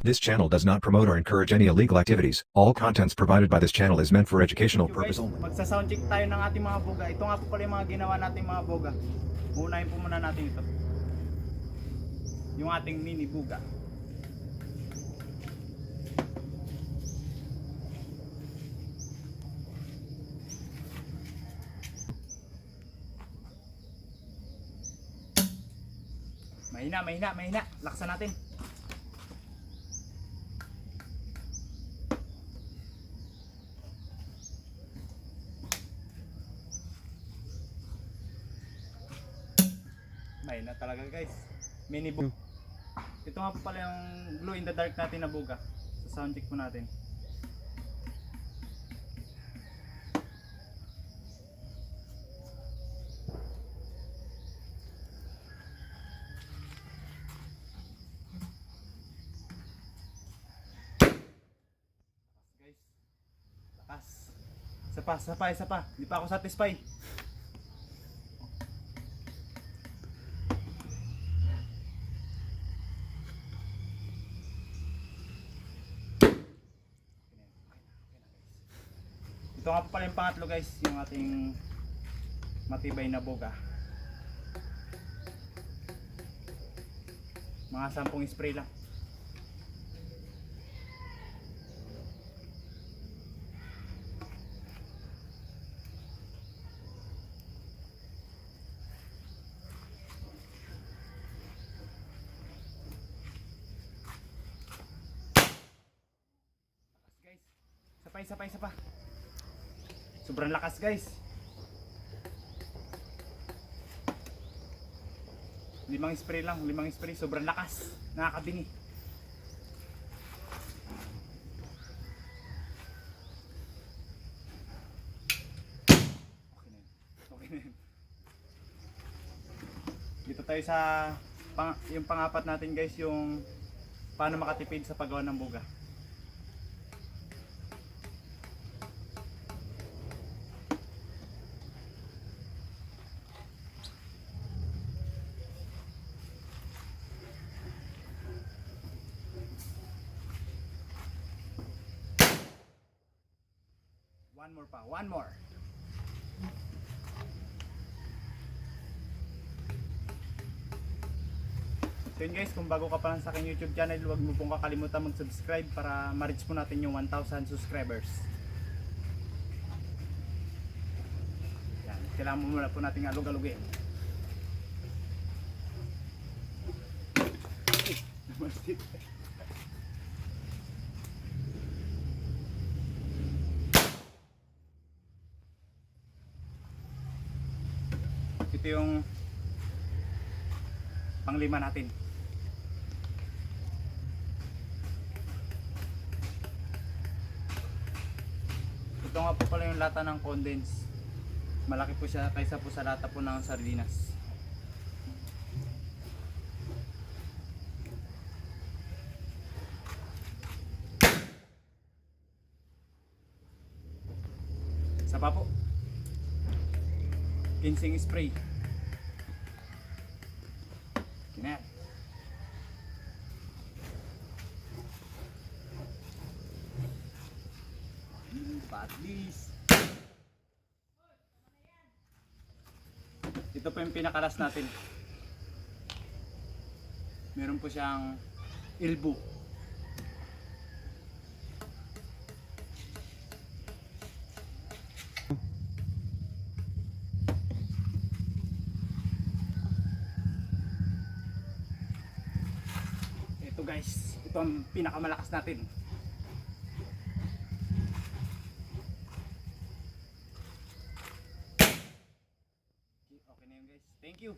This channel does not promote or encourage any illegal activities. All contents provided by this channel is meant for educational purposes purpose only. magsa-soundcheck tayo ng ating mga boga. Ito nga po pala yung mga ginawa nating mga boga. Unahin po muna natin ito. Yung ating mini buga. Mahina, mahina, mahina. Laksan natin. Mahina talaga guys. Mini book. Ito nga pala yung glow in the dark natin na buga. Sa sound check po natin. Lakas. Isa pa, isa pa. Hindi pa ako satisfied. Ito nga pala yung pangatlo guys, yung ating matibay na boga. Mga sampung spray lang. guys. Isa pa, pa. Sobrang lakas guys. Limang spray lang, limang spray, sobrang lakas. Nakakabingi. Okay na. Okay na. Dito tayo sa pang, yung pangapat natin guys, yung paano makatipid sa paggawa ng buga. One more pa, one more. So yun guys, kung bago ka pa lang sa aking YouTube channel, huwag mo pong kakalimutan mag-subscribe para ma-reach po natin yung 1,000 subscribers. Yan, kailangan mo muna po natin alug-alugin. Mastit. Ito yung panglima natin. Ito nga po pala yung lata ng condense. Malaki po siya kaysa po sa lata po ng sardinas. Isa pa po. Ginseng spray. Ganyan. Patlis. Ito po yung pinakalas natin. Meron po siyang ilbo. Ito guys, ito ang pinakamalakas natin. Okay na yun guys. Thank you.